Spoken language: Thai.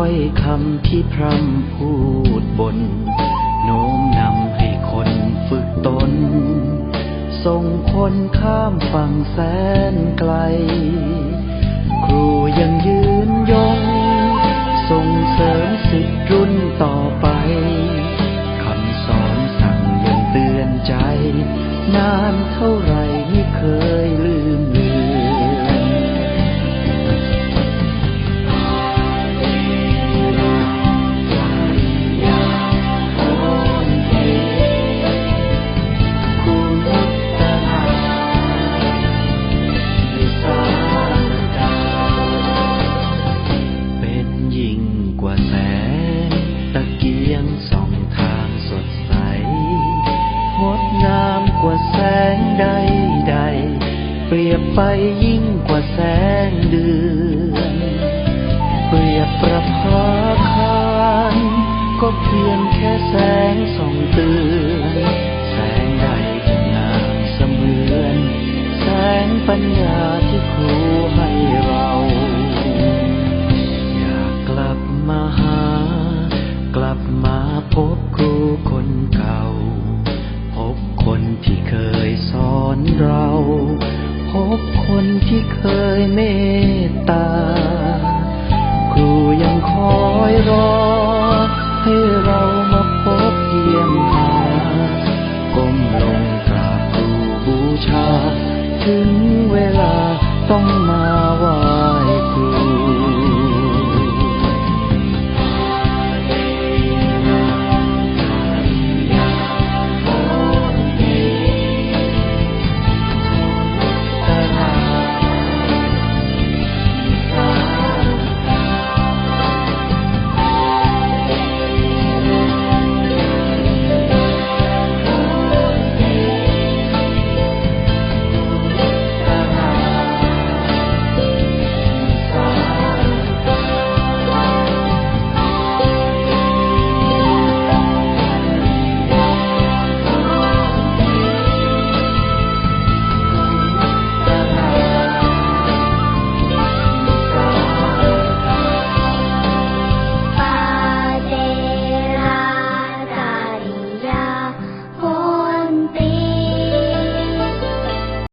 ถ้อยคำที่พร่ำพูดบน โน้มนำให้คนฝึกตน ส่งคนข้ามฝั่งแสนไกล ครูยังยืนยง ส่งเสริมสิทธิรุ่นต่อไป คำสอนสั่งยังเตือนใจ นานเท่าไรไม่เคยลืม ไปยิ่งกว่าแสงเดือนเปรียบประภาคารก็เพียงแค่แสงส่องเตือนแสงใดที่งามเสมือน แสงปัญญาที่ครูให้ ที่เคยเมตตา ครูยังคอยรอ ให้เรามาพบเยี่ยมหาก้มลงกราบครูบูชา ถึงเวลาต้องมา